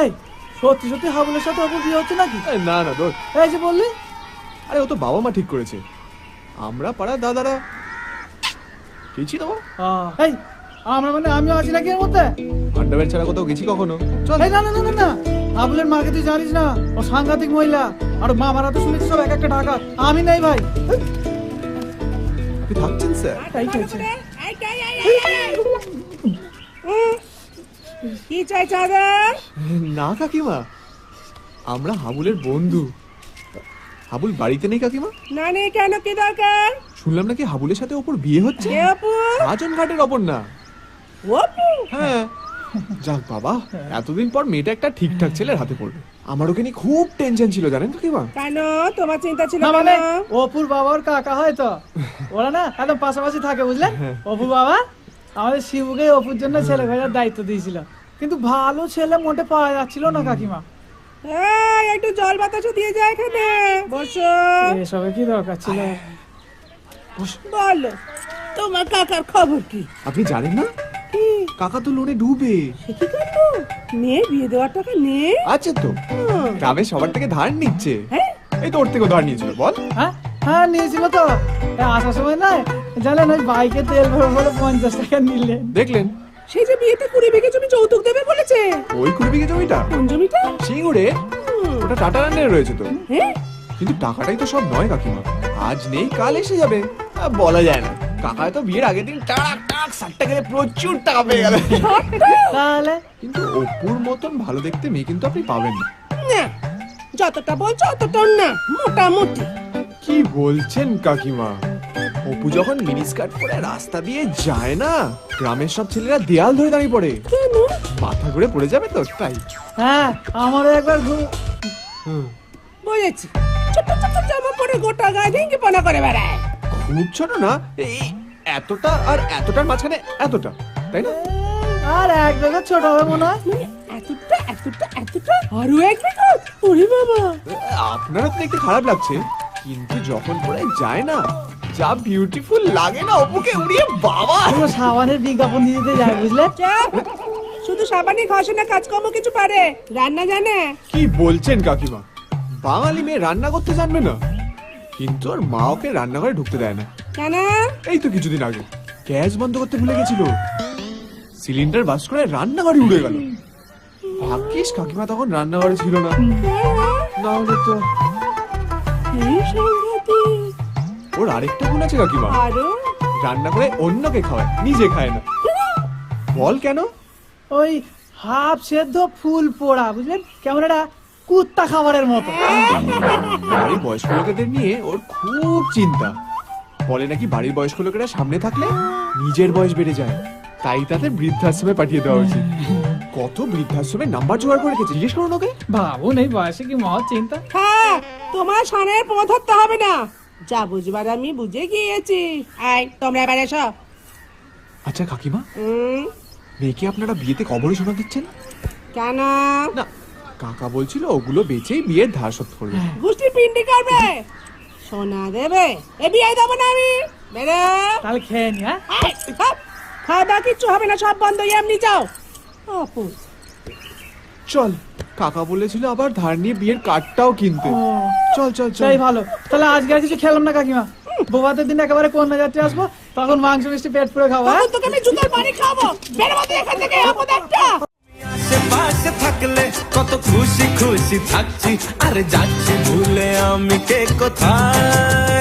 এই সত্যি সত্যি হাবুলের সাথে অপর বিয়ে হচ্ছে নাকি? আরে না না দোষ এই যে বললি? আরে ও তো বাবা মা ঠিক করেছে। আমরা পাড়ার দাদারা। গেছি তো এই আমরা মানে আমিও আছি নাকি এর মধ্যে? আন্ডারওয়্যার ছাড়া কোথাও গেছি কখনো? চল। এই না না না না না। হাবুলের মাকে তুই জানিস না ও সাংঘাতিক মহিলা। আর মা মারা তো শুনেছি সব এক একটা টাকা আমি নাই ভাই। আপনি থাকছেন স্যার? তাই খেয়েছে কি চাই চাদর? না কাকিমা। আমরা হাবুলের বন্ধু। হাবুল বাড়িতে নেই কাকিমা? না নেই কেন? কি দরকার? শুনলাম নাকি হাবুলের সাথে ওপর বিয়ে হচ্ছে? অপু? আজন ঘাটের ওপর না। অপু? হ্যাঁ। যাক বাবা এতদিন পর মেয়েটা একটা ঠিকঠাক ছেলের হাতে পড়বে। আমার ওকে নিয়ে খুব টেনশন ছিল জানেন তো কাকিমা? কেন? তোমার চিন্তা ছিল মানে অপুর বাবার কাকা হয় তো। ওরা না একদম পাশাপাশি থাকে বুঝলেন? অপুর বাবা আমাদের শিবুকে অপুর জন্য ছেলে খোঁজার দায়িত্ব দিয়েছিল। কিন্তু ভালো ছেলে মোটে পাওয়া যাচ্ছিল না কাকিমা। এই, একটু জল বাতাসও দিয়ে যায় এখানে। বসো। এসবে কি দরকার ছিল? বলো তোমার কাকার খবর কি? আপনি জানেন না? কি? কাকা তো লোনে ডুবে। সে কি কাকু নে বিয়ে দেওয়ার টাকা নে আছে তো। গ্রামে সবার থেকে ধার নিচ্ছে। হ্যাঁ? এই তো ওর থেকেও ধার নিয়েছিল বল। হ্যাঁ? হ্যাঁ নিয়েছিল তো। আসার সময় না জানেন ওই বাইকে তেল ভরে ভরে পঞ্চাশ টাকা নিলেন। দেখলেন? সেই যে বিয়েতে কুড়ি বিঘে জমি যৌতুক দেবে বলেছে। ওই কুড়ি বিঘে জমিটা? কোন জমিটা? সিঙ্গুরে? ওটা টাটা রান্নায় রয়েছে তো। হ্যাঁ কিন্তু টাকাটাই তো সব নয় কাকিমা। আজ নেই কাল এসে যাবে। বলা যায় না। কাকা তো বিয়ের আগের দিন টাক টাক ষাটটা গেলে প্রচুর টাকা পেয়ে গেল। তাহলে? কিন্তু অপুর মতন ভালো দেখতে মেয়ে কিন্তু আপনি পাবেন না। না যতটা বলছো অতটা না মোটামুটি। কি বলছেন কাকিমা? অপু যখন মিনিস্কার্ট পরে রাস্তা দিয়ে যায় না গ্রামের সব ছেলেরা দেয়াল ধরে দাঁড়িয়ে পড়ে। মাথা ঘুরে পড়ে যাবে তো তাই। হ্যাঁ আমারও একবার ঘু- হুম। বুঝেছি। ছোট ছোট জামা পরে গোটা গায়ে ভেঙে পনা করে বেড়ায়। খুব ছোট না? এই এতটা আর এতটার মাঝখানে এতটা তাই না? আর এক জায়গা ছোট হবে মনে হয়। মানে এতটা এতটা এতটা আরও এক ওরে বাবা! আপনারা তো দেখতে খারাপ লাগছে কিন্তু যখন পরে যায় না যা বিউটিফুল লাগে না অপুকে উড়িয়ে বাবা। পুরো সাবানের বিজ্ঞাপন দিয়ে দিতে যায় বুঝলে? শুধু সাবানি ঘষে না কাজকর্ম কিছু পারে। রান্না জানে? কি বলছেন কাকিমা? বাঙালি মেয়ে রান্না করতে জানবে না? কিন্তু ওর মা ওকে রান্নাঘরে ঢুকতে দেয় না। কেন? এই তো কিছুদিন আগে। গ্যাস বন্ধ করতে ভুলে গেছিল। সিলিন্ডার বাস করে রান্নাঘরে উড়ে গেল। ভাগ্যিস কাকিমা তখন রান্নাঘরে ছিল না। না হলে তো ওর আরেকটা গুণ আছে কাকিমা। আরও রান্না করে অন্যকে খাওয়ায় নিজে খায় না। বল কেন? ওই হাফ সেদ্ধ ফুল পোড়া বুঝলেন? কেমন একটা কুত্তা খাবারের মতো। বাড়ির বয়স্ক লোকেদের নিয়ে ওর খুব চিন্তা। বলে নাকি বাড়ির বয়স্ক লোকেরা সামনে থাকলে নিজের বয়স বেড়ে যায়। তাই তাদের বৃদ্ধাশ্রমে পাঠিয়ে দেওয়া উচিত কত বৃদ্ধাশ্রমের নাম্বার জোগাড় করে রেখেছে জিজ্ঞেস করুন ওকে। ভাবো নেই বয়সে কি মহৎ চিন্তা? হ্যাঁ তোমার সানের পথ ধরতে হবে না। যা বুঝবার আমি বুঝে গিয়েছি। আয় তোমরা এবার এসো। আচ্ছা কাকিমা? উম, মেয়েকে আপনারা বিয়েতে কবরে সোনা দিচ্ছেন? কেন? না কাকা বলছিল ওগুলো বেচেই বিয়ের ধার শোধ করবে। গোষ্ঠী পিন্ডি করবে। সোনা দেবে। এ বিয়ে দেবো না আমি। বেরো। তাহলে খেয়ে নি হ্যাঁ? আয়, হাপ। খাওয়া দাওয়া কিচ্ছু হবে না সব বন্ধ এমনি যাও। অপু। চল কাকা বলেছিল আবার ধার নিয়ে বিয়ের কার্ডটাও কিনতে। ও, চল চল চল। ভালো। তাহলে আজকে আর কিছু খেলাম না কাকিমা? বোবাতের দিন একেবারে কন্যা যাত্রী আসব? তখন মাংস মিষ্টি পেট পুরো খাব হ্যাঁ? তখন তোকে আমি জুতার পানি খাব বেরো মতো এখান থেকে আপদ একটা। আশেপাশে থাকলে কত খুশি খুশি থাকছি। আরে যাচ্ছি ভুলে আমি কে কোথায়?